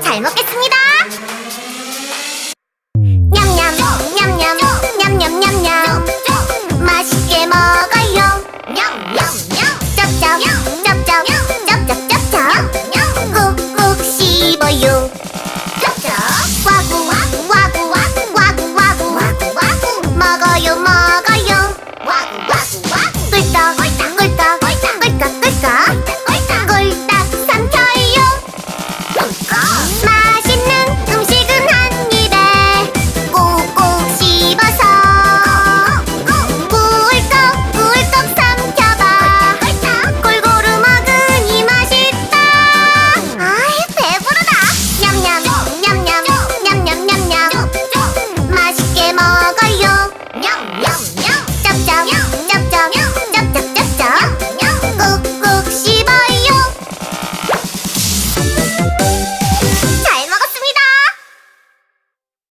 잘 먹겠습니다. 냠냠 냠냠 냠냠 냠냠 맛있게 먹어요. 냠냠냠 쩝쩝 쩝쩝